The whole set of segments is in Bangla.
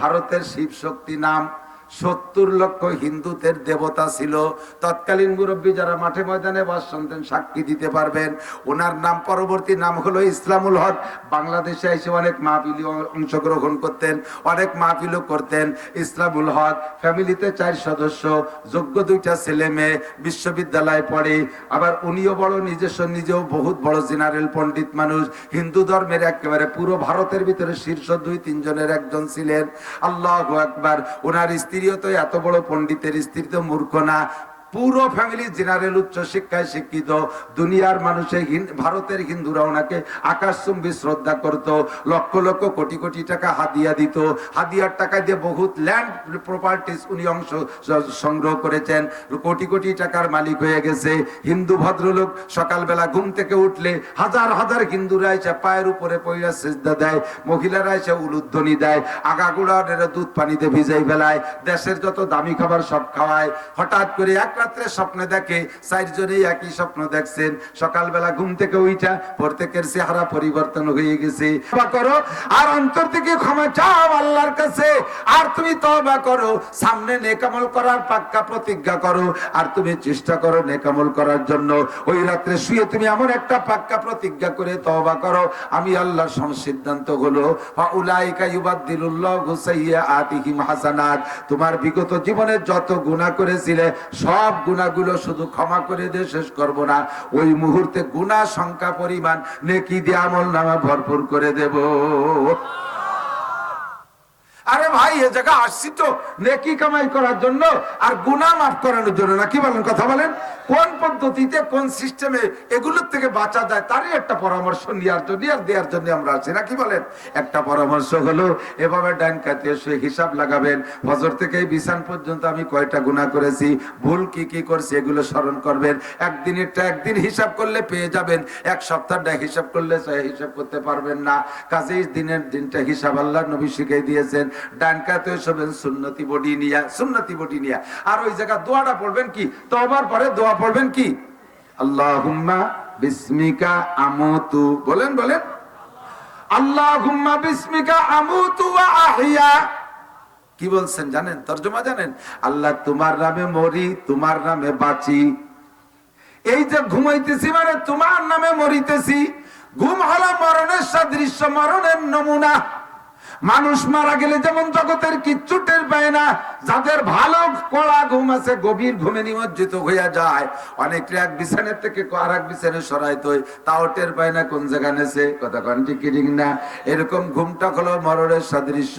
ভারতের শিব শক্তি নাম সত্তর লক্ষ হিন্দুদের দেবতা ছিল। তৎকালীন মুরব্বী যারা মাঠে ময়দানে বাস শুনতেন সাক্ষী দিতে পারবেন। ওনার নাম, পরবর্তী নাম হলো ইসলামুল হক। বাংলাদেশে এসে অনেক মাহফিলি অংশগ্রহণ করতেন, অনেক মাহফিলও করতেন। ইসলামুল হক, ফ্যামিলিতে চার সদস্য, যোগ্য দুইটা ছেলে মেয়ে, বিশ্ববিদ্যালয়ে পড়ে। আবার উনিও বড়, নিজস্ব, নিজেও বহুত বড় জেনারেল পণ্ডিত মানুষ। হিন্দু ধর্মের একেবারে পুরো ভারতের ভিতরে শীর্ষ দুই তিনজনের একজন ছিলেন। আল্লাহ একবার ওনার স্ত্রীও তো এত বড় পণ্ডিতের স্ত্রী তো মূর্খ না। পুরো ফ্যামিলি জেনারেল উচ্চ শিক্ষায় শিক্ষিত। দুনিয়ার মানুষে ভারতের হিন্দুরা ওনাকে আকাশচুম্বী শ্রদ্ধা করত, লক্ষ লক্ষ কোটি কোটি টাকা হাদিয়া দিত। হাদিয়ার টাকা দিয়ে বহুত ল্যান্ড প্রপার্টিস উনি অংশ সংগ্রহ করেছেন, কোটি কোটি টাকার মালিক হয়ে গেছে। হিন্দু ভদ্রলোক সকালবেলা ঘুম থেকে উঠলে হাজার হাজার হিন্দুরা এসে পায়ের উপরে পইরা সেজদা দেয়, মহিলারা এসে উলুধ্বনি দেয়, আগাগুড়া দুধ পানিতে ভিজাই ফেলায়, দেশের যত দামি খাবার সব খাওয়ায়। হঠাৎ করে এক রাত্রে স্বপ্নে দেখে চারজনেই একই স্বপ্ন দেখছেন। সকালবেলা ঘুম থেকে উইটা প্রত্যেকের চেহারা পরিবর্তন হয়ে গেছে। করো, আর অন্তর থেকে ক্ষমা চাও আল্লাহর কাছে। আর তুমি তবা করো, সামনে নেকামল করার পাক্কা প্রতিজ্ঞা করো। আর তুমি চেষ্টা করো নেকামল করার জন্য। ওই রাত্রে শুয়ে তুমি এমন একটা পাক্কা প্রতিজ্ঞা করে তবা করো, আমি আল্লাহর সম সিদ্ধান্ত হলো তোমার বিগত জীবনে যত গুনাহ করেছিলে, সব গুনাহগুলো শুধু ক্ষমা করে দিয়ে শেষ করব না। ওই মুহূর্তে গুণা, সংখ্যা, পরিমাণ নেকি দিয়ে আমল নামা ভরপুর করে দেব। আরে ভাই, এ জায়গা আসছি তো নেকি কামাই করার জন্য আর গুনাহ মাফ করানোর জন্য। না কি বলেন, কথা বলেন। কোন পদ্ধতিতে, কোন সিস্টেমে এগুলোর থেকে বাঁচা যায়, তারই একটা পরামর্শ নেওয়ার জন্য আর দেওয়ার জন্য আমরা আছি। না কি বলেন? একটা পরামর্শ হলো, এভাবে ডান কাতে শুয়ে হিসাব লাগাবেন। ফজর থেকে বিছান পর্যন্ত আমি কয়টা গুনাহ করেছি, ভুল কি কি করছি, এগুলো স্মরণ করবেন। একদিনেরটা একদিন হিসাব করলে পেয়ে যাবেন। এক সপ্তাহটা হিসাব করলে হিসাব করতে পারবেন না। কাজেই দিনের দিনটা হিসাব আল্লাহ নবী শিখিয়ে দিয়েছেন। সুন্নতি বডি নিয়া, সুন্নতি বডি নিয়া। আর ওই জায়গা দোয়াটা পড়বেন কি? পরে দোয়া পড়বেন কি? আল্লাহুম্মা আমুতু। বলেন বলেন। আল্লাহুম্মা ওয়া আহইয়া কি বলছেন, জানেন? তর্জমা জানেন? আল্লাহ তোমার নামে মরি, তোমার নামে বাঁচি। এই যে ঘুমাইতেছি মানে তোমার নামে মরিতেছি। ঘুম হলো মরণের সাদৃশ্য, মরণের নমুনা। মানুষ মারা গেলে যেমন জগতের কিচ্ছু টের পায় না যাদের ভালো কড়া ঘুম আছে, গভীর ঘুমে নিমজ্জিত হইয়া যায়। অনেকটা এক বিছানের থেকে আর এক বিছানে সরাইতে তাও টের পায় না কোন জায়গা নেছে। কথা কন ঠিক না? এরকম ঘুমটা হলো মরণের সাদৃশ্য।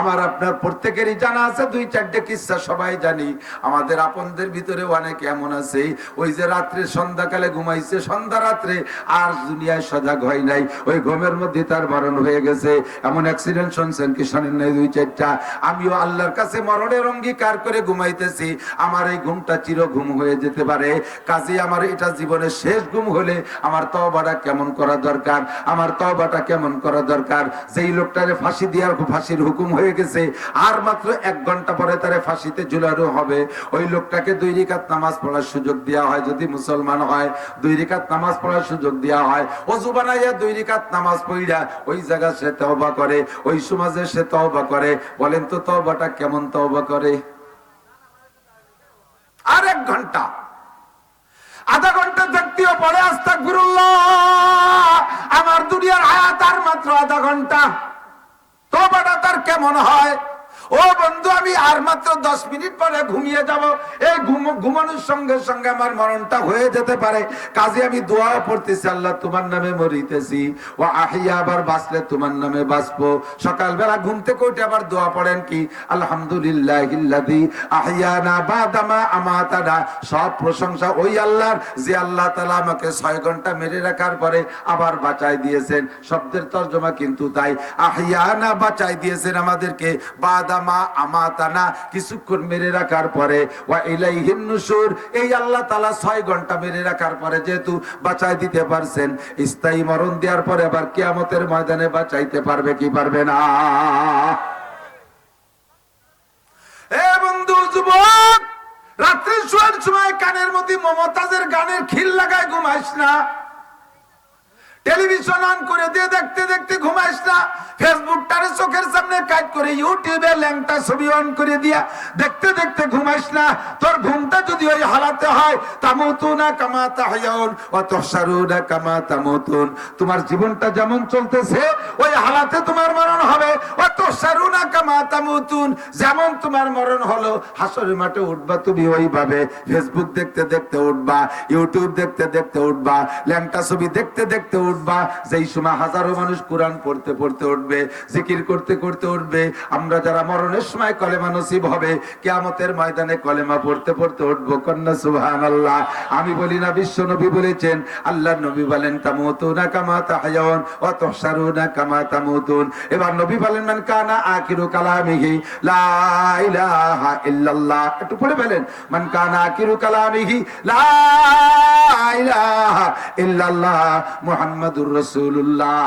আমার আপনার প্রত্যেকেরই জানা আছে, দুই চারটে কিস্সা সবাই জানি। আমাদের আপনদের ভিতরে অনেক এমন আছে। ওই যে রাত্রে সন্ধ্যাকালে ঘুমাইছে, সন্ধ্যা রাত্রে আর দুনিয়ায় সজাগ হয় নাই। ওই ঘুমের মধ্যে তার মরণ হয়ে গেছে। এমন অ্যাক্সিডেন্ট শুনছেন কি? নাই দুই চারটা। আমিও আল্লাহর কাছে মরণের অঙ্গীকার করে ঘুমাইতেছি, আমার এই ঘুমটা চির ঘুম হয়ে যেতে পারে। কাজে, আমার এটা জীবনের শেষ ঘুম হলে আমার তবাটা কেমন করা দরকার? আমার তবাটা কেমন করা দরকার? যেই লোকটারে ফাঁসি দেওয়ার ফাঁসির হুকুম হয়ে গেছে, আর মাত্র এক ঘণ্টা পরে তারে ফাঁসিতে ঝুলানো হবে। ওই লোকটাকে দুই রিকাত নামাজ পড়ার সুযোগ দেওয়া হয় যদি মুসলমান হয়। দুই রিকাত নামাজ পড়ার সুযোগ দেওয়া হয়। অজু বানাইয়া দুই রিকাত নামাজ পড়িয়া ওই জায়গা সে তওবা করে, ওই সমাজে সে তওবা করে। বলেন তো তওবাটা কেমন তওবা করে। আর এক ঘণ্টা। আধা ঘণ্টা দেখতেও পরে আস্তাক আমার দুনিয়ার আয়া আর মাত্র আধা ঘণ্টা। তবাটা তার কেমন হয়? ও বন্ধু, আমি আর মাত্র দশ মিনিট পরে ঘুমিয়ে যাব। এই ঘুমানোর সঙ্গে সঙ্গে আমার মরণটা হয়ে যেতে পারে। কাজে আমি দোয়া পড়তেছি, আল্লাহ তোমার নামে মরিতেছি। ও আহিয়া, আবার বাঁচলে তোমার নামে বাঁচবো। সকালবেলা ঘুম থেকে উঠে আবার দোয়া পড়েন কি? আলহামদুলিল্লাহ আহিয়ানা বাদামা আমাতানা। সব প্রশংসা ওই আল্লাহর, যে আল্লাহ তালা আমাকে ছয় ঘণ্টা মেরে রাখার পরে আবার বাঁচাই দিয়েছেন। শব্দের তর্জমা কিন্তু তাই। আহিয়ানা বাঁচাই দিয়েছেন আমাদেরকে। বাদামা আমাতানা কিছুক্ষণ মেরে রাখার পরে, ওয়া ইলাইহিন নুশুর, এই আল্লাহ তাআলা 6 ঘণ্টা মেরে রাখার পরে যেহেতু বাঁচাই দিতে পারছেন, স্থায়ী মরণ দেওয়ার পরে আবার কিয়ামতের ময়দানে বাঁচাইতে পারবে কি পারবে না? এ বন্ধু, যুবক রাত্রে শোয়ার সময় কানের মধ্যে মমতাজের গানের খিল লাগায় ঘুমাইস না। টেলিভিশন অন করে দিয়ে দেখতে দেখতে ঘুমাইস না। ফেসবুকটারে চোখের সামনে কাজ করে ইউটিউবে ল্যাংটা ছবি অন করে দিয়া দেখতে দেখতে ঘুমাইস না। তোর ঘুমটা যদি ওই হালাতে হয়, তামুতুনা কামা তাহয়াউন ওয়া তুহশারুনা কামা তামুতুন। তোমার জীবনটা যেমন চলতেছে, ওই হালাতে তোমার মরণ হবে। ওয়া তুহশারুনা কামা তামুতুন। যেমন তোমার মরণ হলো, হাসরের মাঠে উঠবা তুমি ওইভাবে। ফেসবুক দেখতে দেখতে উঠবা, ইউটিউব দেখতে দেখতে উঠবা, ল্যাংটা ছবি দেখতে দেখতে উঠবা। যেই সময় হাজারো মানুষ কোরআন পড়তে পড়তে উঠবে, জিকির করতে করতে উঠবে, আমরা যারা মরণের সময় কলেমা নসিব হবে, কেয়ামতের ময়দানে কলেমা পড়তে পড়তে উঠবো। কন্যা সুবহান আল্লাহ আমি বলি না, বিশ্ব নবী বলেছেন আল্লাহ নবী বলেন, তামুতুনা কামা তাহয়াউন ওয়া তুহশারুনা কামা তামুতুন। এবার নবী বলেন, মান কানা আখিরু কালামিহি, লা ইল্লাল্লাহ। একটু পড়ে বলেন মান কানা আখিরু কালামিহি, লা ইলাহা ইল্লাল্লাহ। মুহাম্মাদুর রাসূলুল্লাহ,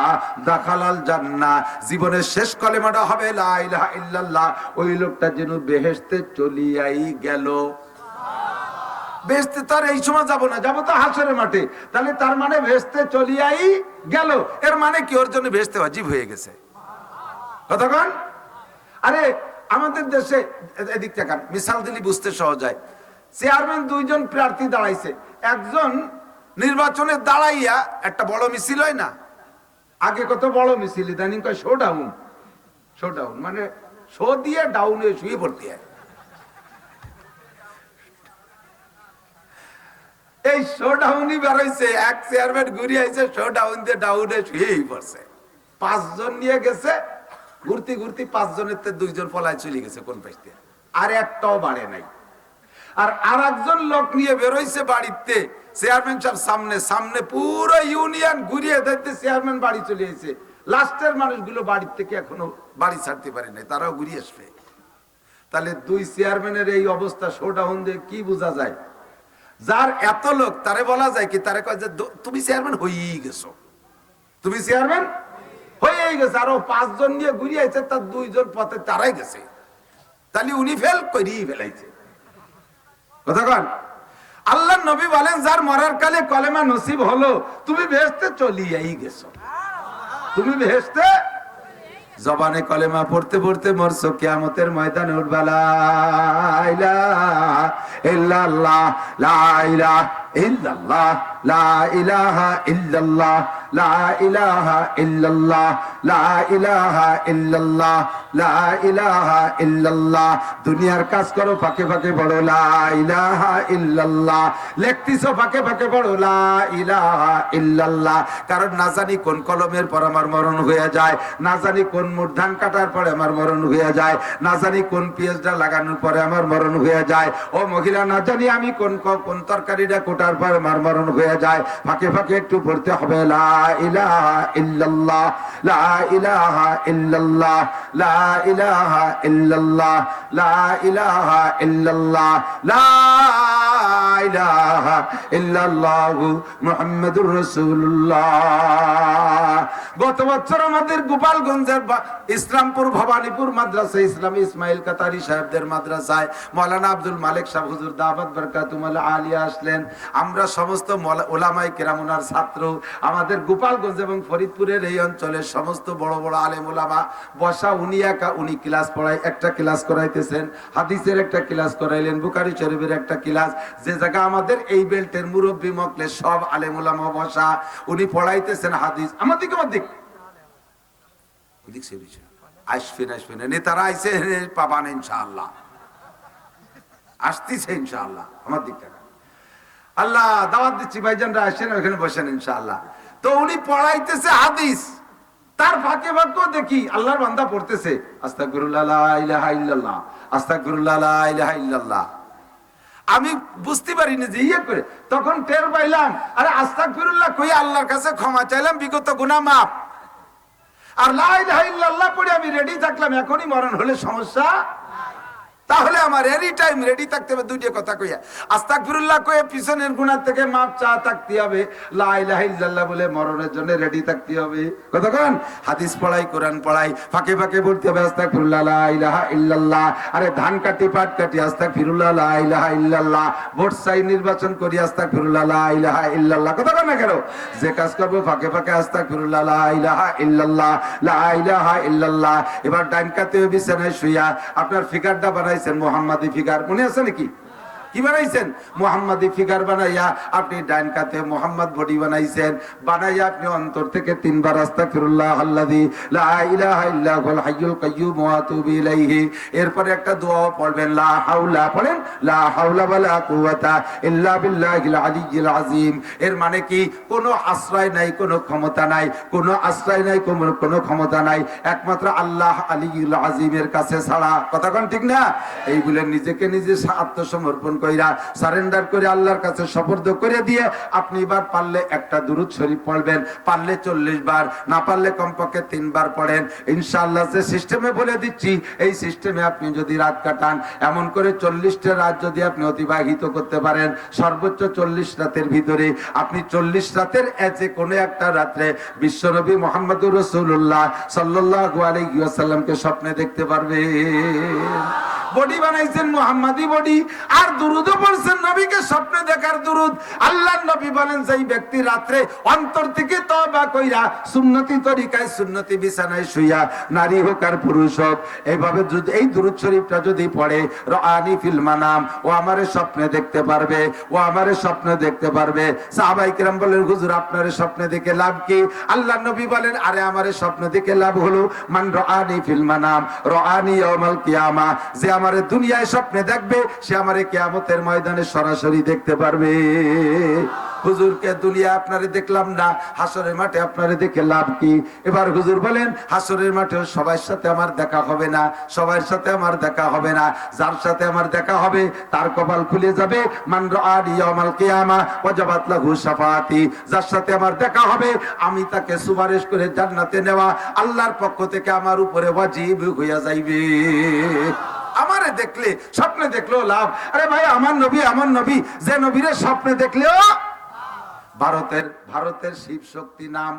দাখালাল জান্নাহ। জীবনের শেষ কলেমাটা হবে লা ইলাহা ইল্লাল্লাহ। ওই লোকটা যেন বেহেশতে চলিয়াই গেল। তার এই সময় যাব না, যাব তো হাসরের মাঠে। তাহলে তার মানে চলিয়াই গেল। এর মানে কি? ওর জন্য হয়ে গেছে। কতক্ষণ আরে, আমাদের দেশে, এদিক দিলি বুঝতে সহজ হয়। চেয়ারম্যান দুইজন প্রার্থী দাঁড়াইছে। একজন নির্বাচনে দাঁড়াইয়া একটা বড় মিছিল হয় না? আগে কত বড় মিছিল, ইদানিং কয় শো ডাউন শো ডাউন মানে শো দিয়ে ডাউন শুয়ে পড়তে হয়। এই শো ডাউনই বেরোইছে, এক চেয়ারম্যান ঘুরিয়ে আইছে শো ডাউন দিয়ে ডাউনে শুয়েই পড়ছে। পাঁচজন নিয়ে গেছে, ঘুরতে ঘুরতে পাঁচজনের তে দুইজন পলায় চলে গেছে কোন পাশ দিয়ে। আর একটাও বাড়ে নাই। আর আর একজন লোক নিয়ে বেরোইছে বাড়িতে চেয়ারম্যান সাহেব সামনে সামনে পুরো ইউনিয়ন ঘুরিয়ে দেখতে চেয়ারম্যান বাড়ি চলে এসেছে। লাস্টের মানুষগুলো বাড়ির থেকে এখনও বাড়ি ছাড়তে পারে নাই, তারাও ঘুরিয়ে আসবে। তাহলে দুই চেয়ারম্যানের এই অবস্থা শো ডাউন দিয়ে কি বোঝা যায়? যার এত লোক, তারে বলা যায় কি, তারে কয় যে তুমি চেয়ারম্যান হয়েই গেছো। তুমি চেয়ারম্যান হয়েই গেছে, আরও পাঁচজন নিয়ে ঘুরিয়ে আইছে, তার দুইজন পথে তারাই গেছে। তাহলে উনি ফেল করিয়ে ফেলাইছে। কথা কন? আল্লাহ নবী বলেন, যার মরার কালে কলেমা নসিব হলো, তুমি ভেসতে চলিয়াই গেছো। তুমি ভেসতে জবানে কলেমা পড়তে পড়তে মরছো, কিয়ামতের ময়দানে উঠবা, লা ইলাহা ইল্লাল্লাহ, লা ইলাহা ইল্লাল্লাহ, লা ইলাহা ইল্লাল্লাহ, লা ইলাহা দুনিয়ার কাজ করো ফাঁকে ফাঁকে বড় লা ইলাহা লেখতিছো ফাঁকে ফাঁকে বড় লা ইলাহা কারণ না জানি কোন কলমের পর আমার মরণ হয়ে যায়, না জানি কোন মূর্ধান কাটার পরে আমার মরণ হয়ে যায়, না জানি কোন পেঁয়াজটা লাগানোর পরে আমার মরণ হয়ে যায়। ও মহিলা, না জানি আমি কোন কোন তরকারিটা কোটার পর আমার হয়ে যায়। ফাঁকে ফাঁকে একটু পড়তে হবে। গত বছর আমাদের গোপালগঞ্জের ইসলামপুর ভবানীপুর মাদ্রাসা, ইসলামী ইসমাইল কাতারি সাহেবদের মাদ্রাসায় মৌলানা আব্দুল মালিক সাহেব হুজুর দাওয়াত বরকাতুমাল আলিয়া আসলেন। আমরা সমস্ত ওলামাই কেরামুনার ছাত্র, আমাদের গোপালগঞ্জ এবং ফরিদপুরের এই অঞ্চলের সমস্ত বড় বড় আলেম ওলামা বসা উনি একা, উনি ক্লাস পড়াই একটা ক্লাস করাইতেছেন, হাদিসের একটা ক্লাস করাইলেন বুকারি শরীফের একটা ক্লাস, যে জায়গা আমাদের এই বেল্টের মুরব্বী মকলে সব আলেম ওলামা বসা উনি পড়াইতেছেন হাদিস। আমার দিকে আমার দিক আসবেন আসবেন। নেতারা আইসে পাবান ইনশাআল্লাহ। আসতেছে ইনশাআল্লাহ। আমার দিক থেকে আল্লাহ দাওয়াত দিচ্ছি, ভাইজানরা আসেন, ওখানে বসেন ইনশাআল্লাহ। তো উনি পড়াইতেছে হাদিস। তার ফাঁকে ফাঁকেও দেখি আল্লাহর বান্দা পড়তেছে ইল্লাল্লাহ আমি বুঝতে পারিনি যে ইয়ে করে, তখন টের পাইলাম, আরে আস্তাগফিরুল্লাহ কই আল্লাহর কাছে ক্ষমা চাইলাম, বিগত গুনাহ মাফ। আর লা ইলাহা ইল্লাল্লাহ পড়ে আমি রেডি থাকলাম, এখনই মরণ হলে সমস্যা তাহলে আমার এনি টাইম রেডি থাকতে হবে, দুইটা কথা কইয়া। আস্তাক ফিরুল্লাহ কয়ে, পিছনের গুণার থেকে মাপ চা থাকতে হবে। লা ইলাহা ইল্লাল্লাহ বলে মরণের জন্য রেডি থাকতে হবে। কতক্ষণ হাদিস পড়াই, কোরআন পড়াই, ফাঁকে ফাঁকে বলতে হবে আস্তাক ফিরুল্লাহ লা ইলাহা ইল্লাল্লাহ। আরে ধান কাটি, পাট কাটি আস্তাক ফিরুল্লাহ লা ইলাহা ইল্লাল্লাহ। ভোট চাই নির্বাচন করি আস্তাক ফিরুল্লাহ লা ইলাহা ইল্লাল্লাহ। কতক্ষণ না কেন? যে কাজ করব, ফাঁকে ফাঁকে আস্তাক ফিরুল্লাহ লা ইলাহা ইল্লাল্লাহ, লা ইলাহা ইল্লাল্লাহ। এবার ডাইন কাতে বিছানায় শুইয়া আপনার ফিগারটা বানাইছেন মোহাম্মদ ফিগার। মনে আছে নাকি? কি বানাইছেন? মোহাম্মদী ফিগার বানাইয়া আপনি ডাইন কাতে মোহাম্মদ বডি বানাইছেন। বানাইয়া আপনি অন্তর থেকে তিনবার আস্তাগফিরুল্লাহ আল্লাযী লা ইলাহা ইল্লা হুয়াল হাইয়ুল কাইয়্যুম ওয়া আতুবু ইলাইহি। এরপরে একটা দোয়া পড়বেন, লা হাওলা পড়েন, লা হাওলা ওয়ালা কুওয়াতা ইল্লা বিল্লাহিল আলিয়্যিল আযীম। এর মানে কি? কোনো আশ্রয় নাই, কোনো ক্ষমতা নাই। কোনো আশ্রয় নাই, কোনো কোনো ক্ষমতা নাই। একমাত্র আল্লাহ আলিয়ুল আযীমের কাছে ছাড়া। কথা কোন ঠিক না? এই বলে নিজেকে নিজে আত্মসমর্পণ কইরা সারেন্ডার করে আল্লাহর কাছে সপর্দ করে দিয়ে আপনি এবার পারলে একটা দুরুদ শরীফ পড়বেন, পারলে চল্লিশ বার, না পারলে কমপক্ষে তিনবার পড়েন। ইনশাআল্লাহ যে সিস্টেমে বলে দিচ্ছি, এই সিস্টেমে আপনি যদি রাত কাটান, এমন করে চল্লিশটা রাত যদি আপনি অতিবাহিত করতে পারেন, সর্বোচ্চ চল্লিশ রাতের ভিতরে আপনি চল্লিশ রাতের এজে কোনো একটা রাত্রে বিশ্বনবী মোহাম্মদুর রসুল্লাহ সাল্লাহ আলাইসাল্লামকে স্বপ্নে দেখতে পারবে বডি বানাইছেন মোহাম্মদী বডি, আর দুরুদ পড়ছেন নবীকে স্বপ্নে দেখার দুরুদ। আল্লাহ নবী বলেন, যেই ব্যক্তি রাত্রে অন্তর থেকে তবা কইরা সুন্নতি তরিকায় সুন্নতি বিছানায় শুইয়া নারী হোক আর পুরুষ হোক এইভাবে যদি এই দুরুদ শরীফটা যদি পড়ে রানি ফিল মানাম, ও আমারে স্বপ্নে দেখতে পারবে, ও আমারে স্বপ্নে দেখতে পারবে। সাহাবাই কিরাম বলেন, হুজুর, আপনার স্বপ্নে দেখে লাভ কি? আল্লাহ নবী বলেন, আরে, আমারে স্বপ্নে দেখে লাভ হলো, মান রানি ফিল মানাম রানি ইয়াউমাল কিয়ামা, যে আমারে দুনিয়ায় স্বপ্নে দেখবে, সে আমারে কিয়ামতের ময়দানে সরাসরি দেখতে পারবে। হুজুরকে দুনিয়া আপনারে দেখলাম না, হাসরের মাঠে আপনারে দেখে লাভ কি? এবার হুজুর বলেন, হাসরের মাঠে সবার সাথে আমার দেখা হবে না, সবার সাথে আমার দেখা হবে না, যার সাথে আমার দেখা হবে, তার কপাল খুলে যাবে, মান ইয়াউমাল কিয়ামা ওয়াজাবাত লাহু শাফাআতি, যার সাথে আমার দেখা হবে, আমি তাকে সুপারিশ করে জান্নাতে নেওয়া, আল্লাহর পক্ষ থেকে আমার উপরে ওয়াজিব হইয়া যাইবে। আমারে দেখলে, স্বপ্নে দেখলেও লাভ। আরে ভাই, আমার নবী আমার নবী, যে নবীরে স্বপ্নে দেখলেও ভারতের ভারতের শিব শক্তি নাম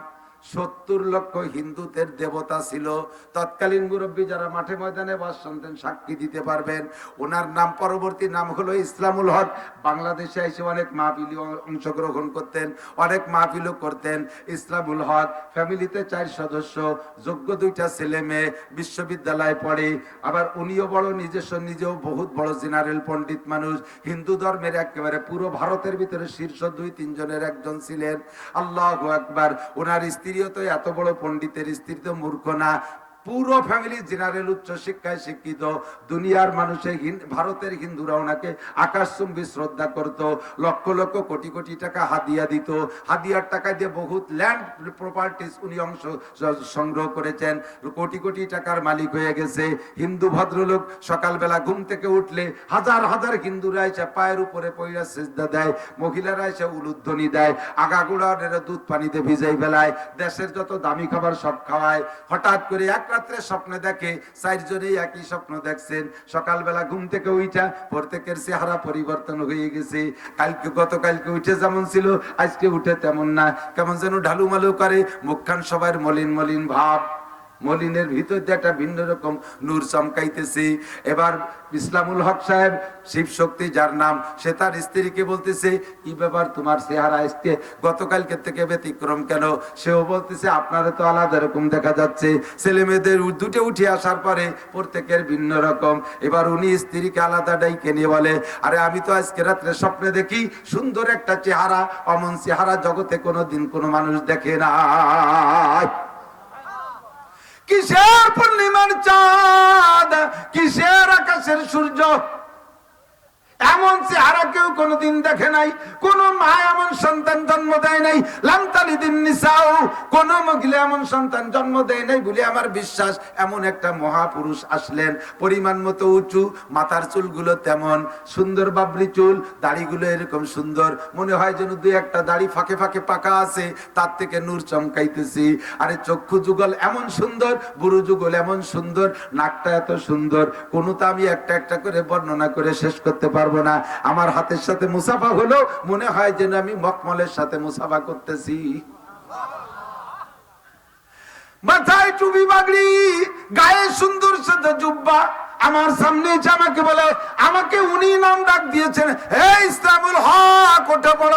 সত্তর লক্ষ হিন্দুদের দেবতা ছিল। তৎকালীন মুরব্বী যারা মাঠে ময়দানে বাস শুনতেন সাক্ষী দিতে পারবেন। ওনার নাম পরবর্তী নাম হলো ইসলামুল হক। বাংলাদেশে এসে অনেক মাহফিলি অংশগ্রহণ করতেন, অনেক মাহফিলও করতেন ইসলামুল হক। ফ্যামিলিতে চার সদস্য, যোগ্য দুইটা ছেলে মেয়ে, বিশ্ববিদ্যালয়ে পড়ে। আবার উনিও বড়, নিজস্ব, নিজেও বহুত বড় জেনারেল পণ্ডিত মানুষ। হিন্দু ধর্মের একেবারে পুরো ভারতের ভিতরে শীর্ষ দুই তিনজনের একজন ছিলেন। আল্লাহ একবার ওনার স্ত্রীও তো এত বড় পণ্ডিতের স্ত্রী তো মূর্খ না। পুরো ফ্যামিলি জেনারেল উচ্চ শিক্ষায় শিক্ষিত। দুনিয়ার মানুষে ভারতের হিন্দুরা ওনাকে আকাশচুম্বী শ্রদ্ধা করত, লক্ষ লক্ষ কোটি কোটি টাকা হাদিয়া দিত। হাদিয়ার টাকা দিয়ে বহুত ল্যান্ড প্রপার্টিস উনি অংশ সংগ্রহ করেছেন। কোটি কোটি টাকার মালিক হয়ে গেছে। হিন্দু ভদ্রলোক সকালবেলা ঘুম থেকে উঠলে হাজার হাজার হিন্দুরা এসে পায়ের উপরে পয়রা সেজদা দেয়, মহিলারা এসে উলুধ্বনি দেয়, আগাগুড়া দুধ পানিতে ভিজাই ফেলায়, দেশের যত দামি খাবার সব খাওয়ায়। হঠাৎ করে এক রাত্রে স্বপ্নে দেখে, চারজনেই একই স্বপ্ন দেখছেন। সকালবেলা ঘুম থেকে উঠা প্রত্যেকের চেহারা পরিবর্তন হয়ে গেছে। কালকে, গতকালকে উঠে যেমন ছিল, আজকে উঠে তেমন না। কেমন যেন ঢালুমালু করে, মুখখান সবার মলিন মলিন ভাব। মলিনের ভিতর দিয়ে একটা ভিন্ন রকম নূর চমকাইতেছে। এবার ইসলামুল হক সাহেব, শিব শক্তি যার নাম, সে তার স্ত্রীকে বলতেছে, কি ব্যাপার তোমার চেহারা আজকে গতকালকে থেকে ব্যতিক্রম কেন? সেও বলতেছে, আপনারা তো আলাদা রকম দেখা যাচ্ছে। ছেলে মেয়েদের দুটো উঠে আসার পরে প্রত্যেকের ভিন্ন রকম। এবার উনি স্ত্রীকে আলাদা ডাইকে নিয়ে বলে, আরে আমি তো আজকে রাত্রে স্বপ্নে দেখি সুন্দর একটা চেহারা, অমন চেহারা জগতে কোনো দিন কোনো মানুষ দেখে না কিসের পূর্ণিমার চাঁদ? কিসের আকাশের সূর্য? এমন চেহারা কেউ কোনোদিন দেখে নাই। কোন মা এমন সন্তান জন্ম দেয় নাই। লামতালি দিন নিসাও, কোন মহিলা এমন সন্তান জন্ম দেয় নাই বলে আমার বিশ্বাস। এমন একটা মহাপুরুষ আসলেন, পরিমাণ মতো উঁচু, মাথার চুলগুলো তেমন, সুন্দর বাবরি চুল, দাড়িগুলো এরকম সুন্দর। মনে হয় যেন দুই একটা দাড়ি ফাঁকে ফাঁকে পাকা আছে, তার থেকে নূর চমকাইতেছি। আরে চক্ষু যুগল এমন সুন্দর বুড়ো যুগল এমন সুন্দর, নাকটা এত সুন্দর কোনো তো আমি একটা একটা করে বর্ণনা করে শেষ করতে পারব না। আমার হাতের সাথে মুসাফা হলো, মনে হয় যেন আমি মকমলের সাথে মুসাফা করতেছি। মাথায় টুপি বাগড়ি, গায়ে সুন্দর সাথে জুব্বা। আমার সামনে এসে আমাকে বলে, আমাকে উনি নাম ডাক দিয়েছেন। হে ইসলামুল হক, ওঠে বড়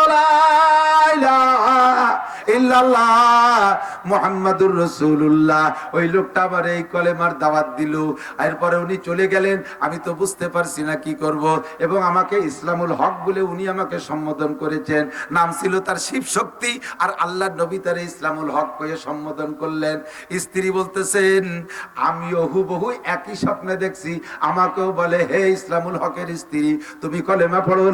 এবং আমাকে ইসলামুল হক বলে উনি আমাকে সম্বোধন করেছেন। নাম ছিল তার শিব শক্তি। আর আল্লাহ নবী তার ইসলামুল হক কয়ে সম্বোধন করলেন। স্ত্রী বলতেছেন, আমিও হুবহু একই স্বপ্নে দেখছি। আমাকেও বলে, হে ইসলামুল হকের স্ত্রী, তুমি কলেমা পড়ো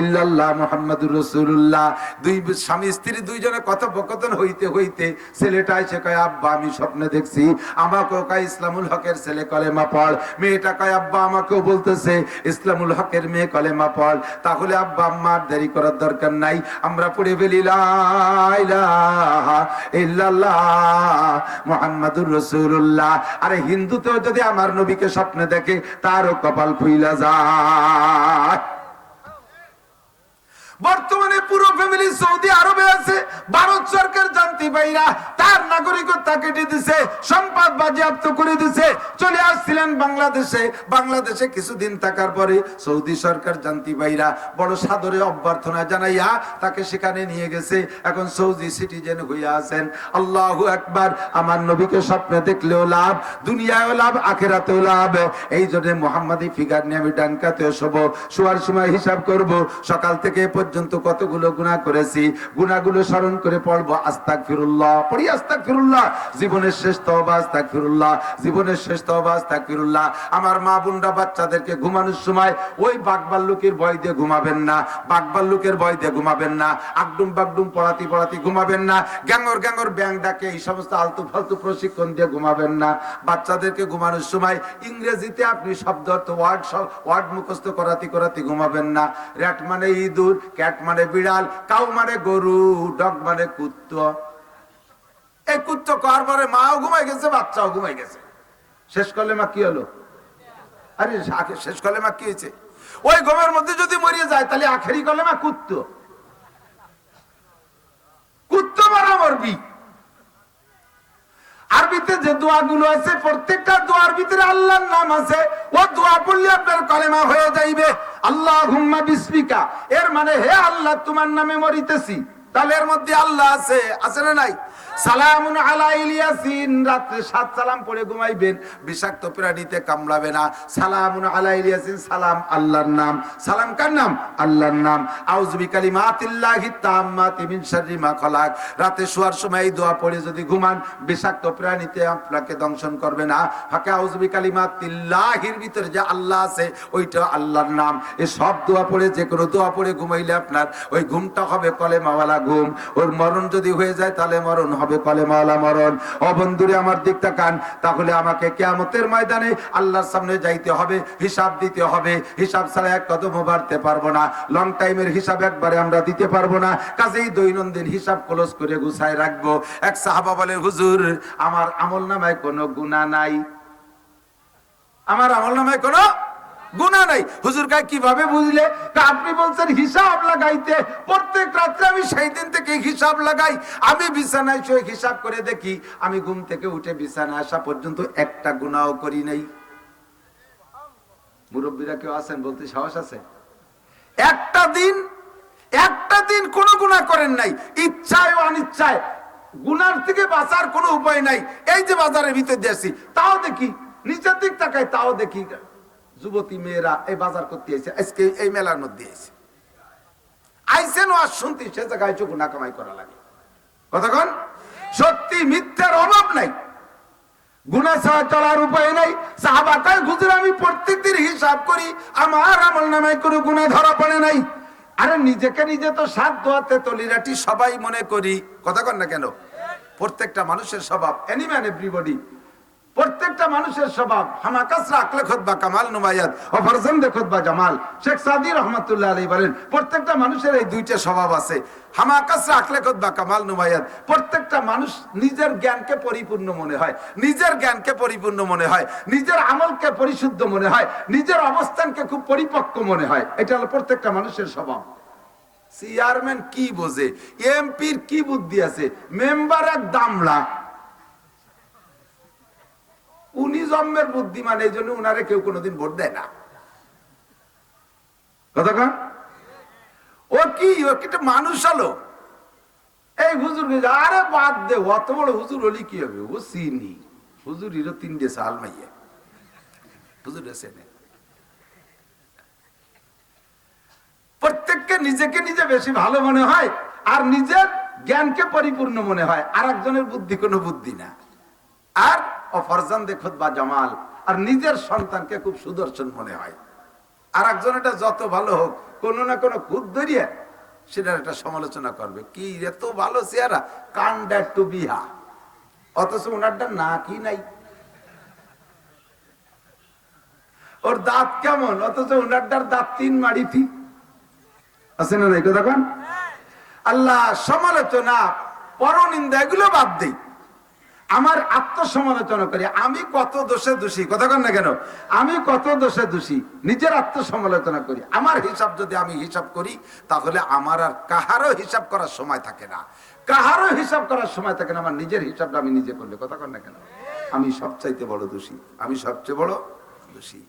ইল্লাল্লাহ মুহাম্মাদুর রাসূলুল্লাহ। দুই স্বামী স্ত্রী দুইজনে কথোপকথন হইতে হইতে ছেলেটা এসে কয়, আব্বা, আমি স্বপ্নে দেখছি, আমাকেও কয়, ইসলামুল হকের ছেলে কলেমা পড়। মেয়েটা কয়, আব্বা, আমাকেও বলতেছে, ইসলামুল হকের মেয়ে কলেমা পড়। তাহলে, আব্বা আম্মার দেরি করার দরকার নাই, আমরা পড়ে ফেলি ইল্লাল্লাহ মুহাম্মাদুর রাসূলুল্লাহ। আরে, হিন্দুতেও যদি আমার নবীকে স্বপ্নে দেখে তারও কপাল খুইলা যায়। বর্তমানে পুরো ফ্যামিলি সৌদি আরবে আছে, ভারত সরকার জানতে পাইরা তার নাগরিকত্ব কেটে দিছে, সম্পদ বাজেয়াপ্ত করে দিছে। চলে আসছিলেন বাংলাদেশে বাংলাদেশে কিছুদিন থাকার পরে সৌদি সরকার জানতে পাইরা বড় সাদরে অভ্যর্থনা জানাইয়া তাকে সেখানে নিয়ে গেছে। এখন সৌদি সিটিজেন হইয়া আছেন। আল্লাহ একবার আমার নবীকে স্বপ্নে দেখলেও লাভ, দুনিয়ায়ও লাভ, আখেরাতেও লাভ। এই জন্য মোহাম্মদী ফিগার নিয়ে আমি ডানকাতে শোব শোয়ার সময় হিসাব করব, সকাল থেকে পর্যন্ত কতগুলো গুণা করেছি গুণাগুলো স্মরণ করে পড়ব আস্তাক ফিরুল্লাহ পড়ি আস্তাক ফিরুল্লাহ জীবনের শেষ তবা আস্তাক ফিরুল্লাহ জীবনের শেষ তবা আস্তাক ফিরুল্লাহ আমার মা বোনরা বাচ্চাদেরকে ঘুমানোর সময় ওই বাঘবাল্লুকের ভয় দিয়ে ঘুমাবেন না, বাঘবাল্লুকের ভয় দিয়ে ঘুমাবেন না আকডুম বাগডুম পড়াতি পড়াতি ঘুমাবেন না গ্যাঙ্গর গ্যাঙ্গর ব্যাং ডাকে এই সমস্ত আলতু ফালতু প্রশিক্ষণ দিয়ে ঘুমাবেন না। বাচ্চাদেরকে ঘুমানোর সময় ইংরেজিতে আপনি শব্দ অর্থ ওয়ার্ড ওয়ার্ড মুখস্থ করাতি করাতি ঘুমাবেন না। র্যাট মানে ইঁদুর ক্যাট মানে বিড়াল, কাউ মানে গরু, ডগ মানে কুত্ত। এই কুত্ত কার পরে মাও ঘুমাই গেছে, বাচ্চাও ঘুমাই গেছে। শেষ করলে মা কি হলো? আরে শেষ করলে মা কি হয়েছে? ওই ঘুমের মধ্যে যদি মরিয়ে যায়, তাহলে আখেরি করলে মা কুত্ত। কুত্ত মারা মরবি। আরবিতে যে দোয়াগুলো আছে, প্রত্যেকটা দোয়ার ভিতরে আল্লাহর নাম আছে। ও দোয়া পড়লে আপনার কলেমা হয়ে যাইবে। আল্লাহ হুম্মা বিস্মিকা। এর মানে হে আল্লাহ, তোমার নামে মরিতেছি। তাহলে এর মধ্যে আল্লাহ আছে আছে না নাই? রাতে শোয়ার সময় এই দোয়া পড়ে যদি ঘুমান, বিষাক্ত প্রাণীতে আপনাকে দংশন করবে না। ফাঁকে আউযু বিকালিমাতিল্লাহির ভিতরে যে আল্লাহ আছে ওইটা আল্লাহর নাম। এই সব দোয়া পড়ে, যে কোনো দোয়া পড়ে ঘুমাইলে আপনার ওই ঘুমটা হবে কলেমাওয়ালা ঘুম। ওর মরণ যদি হয়ে যায়, তাহলে মরণ হবে কলেমাওয়ালা মরণ। ও বন্ধুরে, আমার দিক তাকান তাহলে আমাকে কেয়ামতের ময়দানে আল্লাহর সামনে যাইতে হবে, হিসাব দিতে হবে। হিসাব ছাড়া এক কদম বাড়তে পারব না। লং টাইমের হিসাব একবারে আমরা দিতে পারব না। কাজেই দৈনন্দিন হিসাব ক্লোজ করে গুছায় রাখব। এক সাহাবা বলে, হুজুর, আমার আমল নামায় কোনো গুণা নাই। আমার আমল নামায় কোনো গুণা নাই। হুজুর কায় কীভাবে বুঝলে? আপনি বলছেন, হিসাব লাগাইতে। প্রত্যেক রাত্রে আমি সেই দিন থেকে হিসাব লাগাই। আমি বিছানায় শুয়ে হিসাব করে দেখি, আমি ঘুম থেকে উঠে বিছানায় আসা পর্যন্ত একটা গুণাও করি নাই। মুরব্বীরা কেউ আছেন বলতে সাহস আছে? একটা দিন একটা দিন কোনো গুণা করেন নাই। ইচ্ছায় অনিচ্ছায়। গুনার থেকে বাঁচার কোনো উপায় নাই। এই যে বাজারের ভিতর দিয়ে আসি, তাও দেখি, নিচের দিক তাকাই, তাও দেখি। যুবতী মেয়েরা এই বাজার করতে এসে আজকে এই মেলার মধ্যে এসে আইসেন আর শুনতে সে জায়গায় চোখ গুণা কামাই করা লাগে। কতক্ষণ সত্যি মিথ্যার অভাব নাই। চলার উপায় নাই। হুজুর, আমি হিসাব করি, আমার ধরা পড়ে নাই। আরে নিজেকে নিজে তো সবাই মনে করি। না কেন? প্রত্যেকটা মানুষের স্বভাব এনিম্যান এভরিবডি প্রত্যেকটা মানুষের স্বভাব। হামাকাসরা আকলে খোদবা কামাল নুমায়াত ও ফরজন্দে খোদবা জামাল। শেখ সাদি রহমতুল্লাহ আলী বলেন, প্রত্যেকটা মানুষের এই দুইটা স্বভাব আছে। হামাকাসরা আকলে খোদবা কামাল নুমায়াত প্রত্যেকটা মানুষ নিজের জ্ঞানকে পরিপূর্ণ মনে হয়। নিজের জ্ঞানকে পরিপূর্ণ মনে হয়। নিজের আমলকে পরিশুদ্ধ মনে হয়। নিজের অবস্থানকে খুব পরিপক্ক মনে হয়। এটা হলো প্রত্যেকটা মানুষের স্বভাব। চেয়ারম্যান কি বোঝে? এমপির কি বুদ্ধি আছে? মেম্বার এক দামলা উনি জন্মের বুদ্ধিমান, এই জন্য উনারে কেউ কোনোদিন ভোট দেয় না। কথা কন? ও কি ও কি মানুষ হলো? এই হুজুর আরে বাদ দে অত বড় হুজুর হলি কি হবে? ও চিনি। হুজুর হিরো তিনটে সাল মাইয়া। হুজুর সেনে প্রত্যেককে নিজেকে নিজে বেশি ভালো মনে হয়, আর নিজের জ্ঞানকে পরিপূর্ণ মনে হয়। আর একজনের বুদ্ধি কোনো বুদ্ধি না। আর অফরজান দেখত বা জামাল। আর নিজের সন্তানকে খুব সুদর্শন মনে হয়। আর একজন এটা যত ভালো হোক কোনো না কোনো খুদ ধরিয়ে সেটার একটা সমালোচনা করবে। কি এত ভালো চেহারা কান্ড টু বিহা। অথচ ওনারটা না কি নাই। ওর দাঁত কেমন? অথচ ওনারটার দাঁত তিন মাড়িতি। আছে না নাই? কথা কন? আল্লাহ সমালোচনা পরনিন্দা এগুলো বাদ দেই। আমার আত্মসমালোচনা করি আমি কত দোষে দোষী? কথা কন না কেন? আমি কত দোষে দোষী? নিজের আত্মসমালোচনা করি আমার হিসাব যদি আমি হিসাব করি, তাহলে আমার আর কাহারও হিসাব করার সময় থাকে না। কাহারও হিসাব করার সময় থাকে না, আমার নিজের হিসাবটা আমি নিজে করলে। কথা কন না কেন? আমি সবচাইতে বড় দোষী। আমি সবচেয়ে বড় দোষী।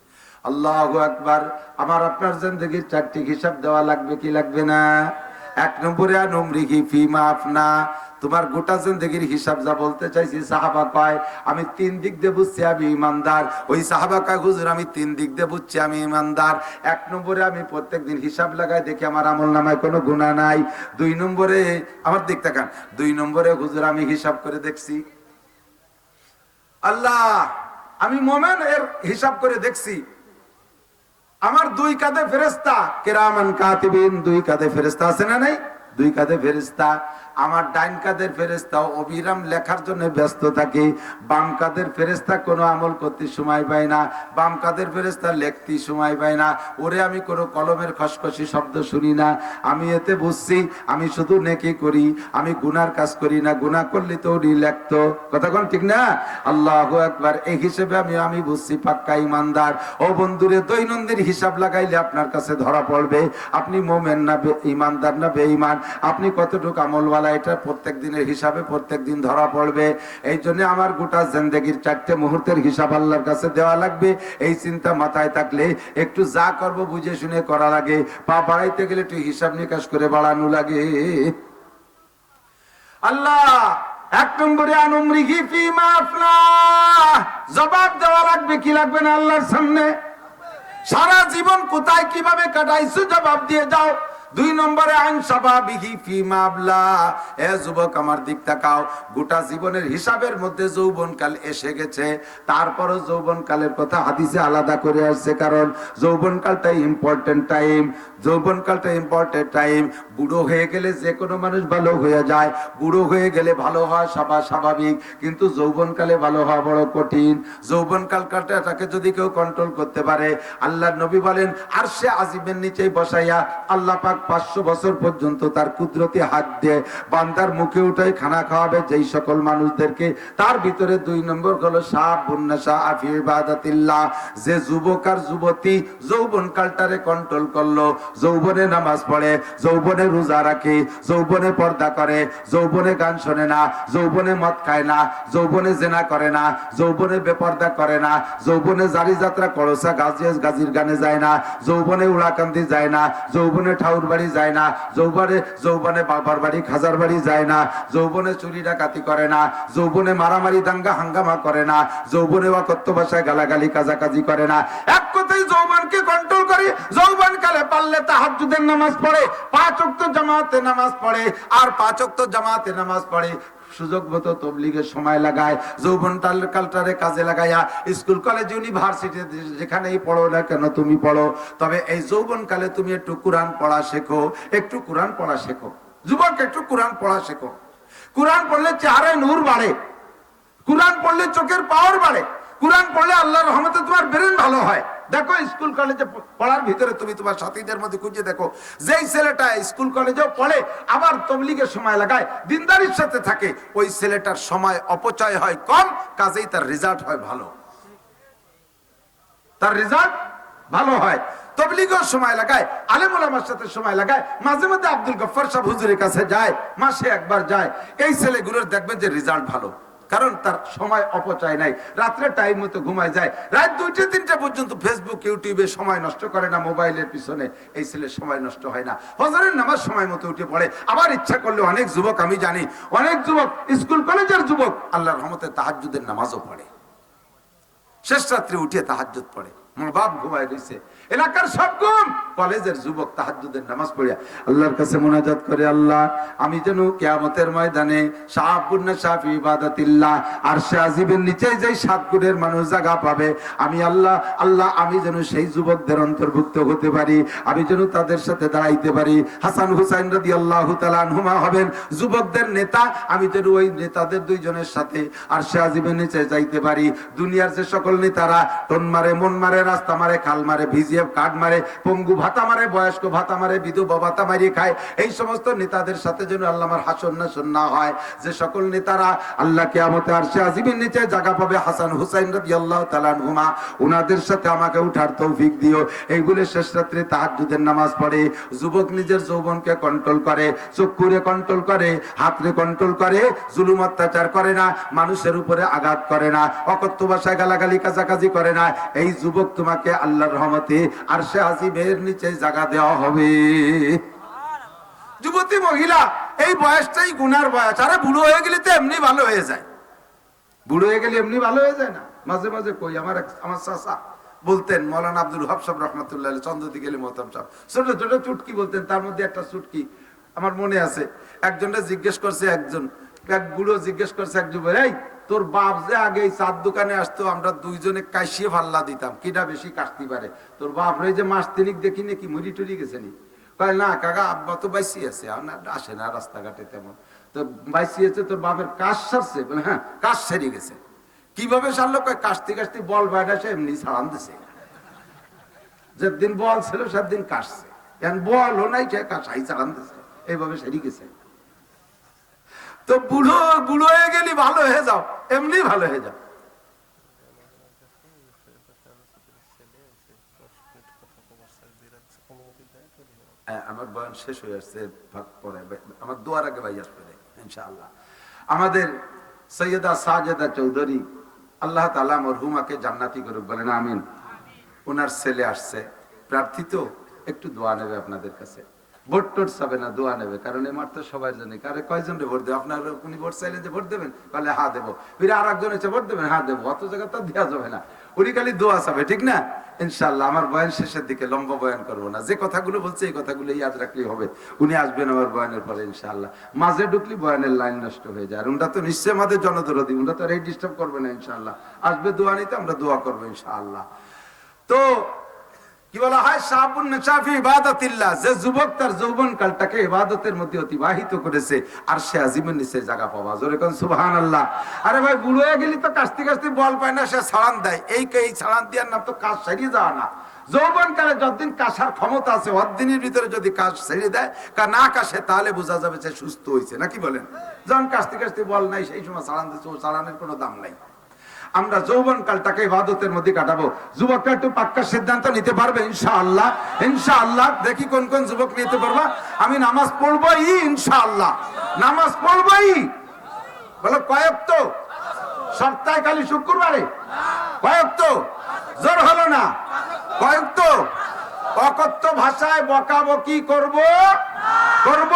আল্লাহ একবার আমার আপনার জিন্দগির চারটি হিসাব দেওয়া লাগবে কি লাগবে না? এক নম্বরে নমরিহি ফিমা আপনা তোমার গোটা জিন্দগির হিসাব যা বলতে চাইছি, সাহাবা কয়, আমি তিন দিক দিয়ে বুঝছি আমি ইমানদার। ওই সাহাবা কয়, হুজুর, আমি তিন দিক দিয়ে বুঝছি আমি ইমানদার। এক নম্বরে আমি প্রত্যেকদিন হিসাব লাগাই দেখি আমার আমল নামায় কোনো গুণা নাই। দুই নম্বরে, আমার দিক তাকান। দুই নম্বরে, হুজুর, আমি হিসাব করে দেখছি। আল্লাহ, আমি মোমেন এর হিসাব করে দেখছি। আমার দুই কাঁধে ফেরেস্তা কেরামান কাতিবিন, দুই কাঁধে ফেরেস্তা আছে না নাই? দুই কাঁধে ফেরেস্তা আমার ডাইন কাদের ফেরেস্তা অবিরাম লেখার জন্য ব্যস্ত থাকে। বাম কাদের ফেরেস্তা কোনো আমল করতে সময় পায় না। বাম কাদের ফেরেস্তা লেখতে সময় পায় না। ওরে আমি কোনো কলমের খসখসি শব্দ শুনি না। আমি এতে বুঝছি, আমি শুধু নেকি করি, আমি গুনার কাজ করি না। গুনাহ করলে তো উনি লেখতো। কথা কোন ঠিক না? আল্লাহ একবার এই হিসেবে আমি আমি বুঝছি, পাক্কা ইমানদার। ও বন্ধুরে, দৈনন্দিন হিসাব লাগাইলে আপনার কাছে ধরা পড়বে। আপনি মোমেন না ইমানদার না বেঈমান। আপনি কতটুকু আমলওয়ালা এটা প্রত্যেক দিনের হিসাবে, প্রত্যেক দিন ধরা পড়বে। এই জন্য আমার গোটা জিন্দগির চারটে মুহূর্তের হিসাব আল্লাহর কাছে দেওয়া লাগবে। এই চিন্তা মাথায় থাকলে একটু যা করব বুঝে শুনে করা লাগে। পা বাড়াইতে গেলে একটু হিসাব নিকাশ করে বাড়ানো লাগে। আল্লাহ, এক নম্বরে আনুমরিহি ফি মাফলা জবাব দেওয়া লাগবে, কি লাগবে না আল্লাহর সামনে? সারা জীবন কোথায় কীভাবে কাটাইছো? জবাব দিয়ে যাও। দুই নম্বরে, আইন স্বাভাবিকই ফি মাবলা। এ যুবক আমার দিক তাকাও। গোটা জীবনের হিসাবের মধ্যে যৌবনকাল এসে গেছে। তারপরও যৌবনকালের কথা হাদিসে আলাদা করে আসছে, কারণ যৌবনকালটাই ইম্পর্টেন্ট টাইম যৌবনকালটা ইম্পর্টেন্ট টাইম বুড়ো হয়ে গেলে যে কোনো মানুষ ভালো হয়ে যায়। বুড়ো হয়ে গেলে ভালো হওয়া সবা স্বাভাবিক। কিন্তু যৌবনকালে ভালো হওয়া বড় কঠিন। যৌবনকাল কালটাকে যদি কেউ কন্ট্রোল করতে পারে আল্লাহ নবী বলেন আর সে আজিমের নিচে বসাইয়া আল্লাহ পাক পাঁচশো বছর পর্যন্ত তার কুদরতি হাত দিয়ে বান্দার মুখে উঠাই খানা খাওয়াবে যেই সকল মানুষদেরকে। তার ভিতরে দুই নম্বর হলো সাহ বুন্নাসা আফিবাদাতিল্লাহ যে যুবক আর যুবতী যৌবন কালটারে কন্ট্রোল করল যৌবনে নামাজ পড়ে, যৌবনে রোজা রাখে, যৌবনে পর্দা করে, যৌবনে গান শোনে না, যৌবনে মদ খায় না, যৌবনে জেনা করে না, যৌবনে বেপর্দা করে না, যৌবনে জারি যাত্রা করসা গাজিয়াস গাজির গানে যায় না, যৌবনে উড়াকান্দি যায় না, যৌবনে ঠাউর বাড়ি যায় না, যৌবনে যৌবনে বাবার বাড়ি, খাজার বাড়ি যায় না, যৌবনে চুরি ডাকাতি করে না, যৌবনে মারামারি দাঙ্গা হাঙ্গামা করে না, যৌবনে অকথ্য ভাষায় গালাগালি, কাজাকাজি করে না। এক কথায় যৌবনকে কন্ট্রোল করে, যৌবন কালে পারলে তাহাজ্জুদের নামাজ পড়ে, পাঁচ জামাতে নামাজ পড়ে, আর পাঁচ জামাতে নামাজ পড়ে। সুযোগ মতো তবলিগের সময় লাগায়, যৌবন কালটারে কাজে লাগাইয়া, স্কুল, কলেজ, ইউনিভার্সিটি যেখানেই পড়ো না কেন তুমি পড়ো। তবে এই যৌবন কালে তুমি একটু কোরআন পড়া শেখো, একটু কোরআন পড়া শেখো। যুবক, একটু কোরআন পড়া শেখো। কোরআন পড়লে চেহারায় নূর বাড়ে। কোরআন পড়লে চোখের পাওয়ার বাড়ে। কোরআন পড়লে আল্লাহর রহমতে তোমার ব্রেন ভালো হয়। দেখো, স্কুল কলেজে পড়ার ভিতরে তুমি তোমার সাথীদের মধ্যে খুঁজে দেখো। যেই ছেলেটা স্কুল কলেজেও পড়ে, আবার তবলিগের সময় লাগায়, দিনদারির সাথে থাকে, ওই ছেলেটার সময় অপচয় হয় কম, কাজেই তার রেজাল্ট হয় ভালো। তার রেজাল্ট ভালো হয়। তবলিগের সময় লাগায় আলেমুল আমার সাথে সময় লাগায়, মাঝে মাঝে আব্দুল গফর সাহেব হুজুরের কাছে যায়, মাসে একবার যায়। এই ছেলেগুলোর দেখবেন যে রেজাল্ট ভালো। কারণ তার সময় অপচয় নাই। রাত্রে টাইম মতো ঘুমায় যায়। রাত দুইটা, তিনটা পর্যন্ত ফেসবুক ইউটিউবে সময় নষ্ট করে না, মোবাইলের পিছনে। এই ছেলের সময় নষ্ট হয় না। হজরের নামাজ সময় মতো উঠে পড়ে। আবার ইচ্ছা করলে অনেক যুবক, আমি জানি, অনেক যুবক, স্কুল, কলেজের যুবক, আল্লাহর রহমতে তাহাজ্জুদের নামাজও পড়ে। শেষ রাত্রে উঠে তাহাজ্জুদ পড়ে। মা বাপ ঘুমায় রয়েছে এলাকার সব গুম। কলেজের যুবক তাহাজ্জুদের নামাজ পড়িয়া আল্লাহর কাছে মোনাজাত করে, আল্লাহ, আমি যেন কিয়ামতের ময়দানে আর সাত গুণের মানুষ জায়গা পাবে, আমি আল্লাহ আল্লাহ, আমি যেন সেই যুবকদের অন্তর্ভুক্ত হতে পারি, আমি যেন তাদের সাথে দাঁড়াইতে পারি। হাসান হুসাইন রাদি আল্লাহ হবেন যুবকদের নেতা, আমি যেন ওই নেতাদের দুইজনের সাথে আর শাহিবের নিচে যাইতে পারি। দুনিয়ার যে সকল নেতারা, টন মারে, মন মারে, রাস্তা মারে, খাল মারে ভিজিএফ কাঠ মারে, পঙ্গু ভাতা মারে, বয়স্ক ভাতা মারে, বিধবা ভাতা মারিয়ে খায়। এই সমস্ত নেতাদের সাথে যেন আল্লাহ হাসন নাসন না হয়। যে সকল নেতারা আল্লাহ কেয়ামতে আর আজিমের নিচে জায়গা পাবে, হাসান হুসাইন রাদি আল্লাহ তালানহুমা ওনাদের সাথে আমাকে উঠার তৌফিক দিও। এইগুলো শেষ রাত্রে তাহাজ্জুদের নামাজ পড়ে, যুবক নিজের যৌবনকে কন্ট্রোল করে, চক্ষুরে কন্ট্রোল করে, হাতরে কন্ট্রোল করে, জুলুম অত্যাচার করে না, মানুষের উপরে আঘাত করে না, অকথ্য ভাষায় গালাগালি কাছাকাছি করে না। এই যুবক তোমাকে আল্লাহর রহমতে আর সে হাসিবের নিচে জায়গা দেওয়া হবে। যুবতী মহিলা, এই বয়সটাই গুনার বয়স। আরে, বুড়ো হয়ে গেলে তো এমনি ভালো হয়ে যায়। বুড়ো হয়ে গেলে এমনি ভালো হয়ে যায় না? মাঝে মাঝে কই, আমার আমার চাষা বলতেন, মৌলানা আব্দুল হব সাহেব রহমতুল্লাহ চন্দ্রদি গেলে মহতাম সাহেব। ছোট ছোট চুটকি বলতেন, তার মধ্যে একটা চুটকি আমার মনে আছে। একজনটা জিজ্ঞেস করছে একজন, এক বুড়ো জিজ্ঞেস করছে এক যুবক, এই তোর বাপ যে আগে চার দোকানে আসতো, আমরা দুইজনে কাশিয়ে ফাল্লা দিতাম। কিটা বেশি কাটতে পারে? তোর বাপ রে যে মাস তিনিক দেখি নাকি মরি টরি গেছে নি? কয়, না, কাকা, আব্বা তো বাইসি আছে। আসে না রাস্তাঘাটে তেমন। তো বাইসি আছে, তোর বাপের কাশ সারছে। হ্যাঁ কাশ সেরে গেছে। কীভাবে সারলো? কয়, কাশতে কাশতে, বল বাইরে সে এমনি সারান দিছে। যেদিন বল ছিল, সেদিন কাশছে। এখন বল ও নাই, সে কাশাই চালান দিছে। এইভাবে সেরে গেছে। তো বুড়ো বুড়ো হয়ে গেলি ভালো হয়ে যাও এমনি ভালো হয়ে যাও। হ্যাঁ, আমার বয়ান শেষ হয়ে আসছে ভাগ পরে। আমার দোয়ার আগে ভাই আসবে ইনশাআল্লাহ। আমাদের সৈয়দা সাজেদা চৌধুরী আল্লাহ তালা মরহুমাকে জান্নাতি করুক বলেন আমিন। ওনার ছেলে আসছে। প্রার্থী তো একটু দোয়া নেবে আপনাদের কাছে। ভোট টোট চাবে না, দোয়া নেবে। কারণ এমার তো সবাই জানে। কারে কয়জন রে ভোট দেবে? আপনার উনি ভোট চাইলে যে ভোট দেবেন বলে হা দেবো। ফিরে আর একজন এসে ভোট দেবেন হ্যাঁ দেবো। অত জায়গা তো দেওয়া যাবে না। উনি খালি দোয়া চাবে ঠিক না? ইনশাল্লাহ আমার বয়ান শেষের দিকে লম্বা বয়ান করব না। যে কথাগুলো বলছে, এই কথাগুলো ইয়াদ রাখলেই হবে। উনি আসবেন আমার বয়ানের পরে ইনশাল্লাহ মাঝে ঢুকলি বয়ানের লাইন নষ্ট হয়ে যায়। আর উনটা তো নিশ্চয় আমাদের জনদরদি, উনটা তো আর এই ডিস্টার্ব করবে না ইনশাল্লাহ আসবে দোয়া নিতে, আমরা দোয়া করব, ইনশাআল্লাহ। তো কি বলা হয়? সাবুন যে যুবক তার যৌবন কালটাকে ইবাদতের মধ্যে অতিবাহিত করেছে, আর সে নিচে জায়গা পাওয়া। জোরে কোন সুবহানাল্লাহ। আরে ভাই গেলি তো কাস্তি কাস্তি বল পায় না, সে ছাড়ান দেয়। এই এই ছাড়ান তো কাজ সারিয়ে যাওয়া না। যৌবন কালে যতদিন কাশার ক্ষমতা আছে অদিনের ভিতরে যদি কাজ ছেড়ে দেয়, কা না কাশে, তাহলে বোঝা যাবে যে সুস্থ হয়েছে নাকি বলেন? যখন কাস্তি কাস্তি বল নাই, সেই সময় ছাড়ান দিচ্ছে ও ছাড়ানোর কোনো দাম নাই। আমরা যৌবন কালটাকে ইবাদতের মধ্যে কাটাবো। যুবকটা একটু পাক্কা সিদ্ধান্ত নিতে পারবে, ইনশাআল্লাহ। ইনশাআল্লাহ, দেখি কোন কোন যুবক নিতে পারবা। আমি নামাজ পড়বোই, ইনশাআল্লাহ। নামাজ পড়বোই। বলো, কয়েক তো? সপ্তাহে খালি শুক্রবারে? কয়েক তো? জোর হলো না? কয়েক তো? অকথ্য ভাষায় বকাবকি করব? করব?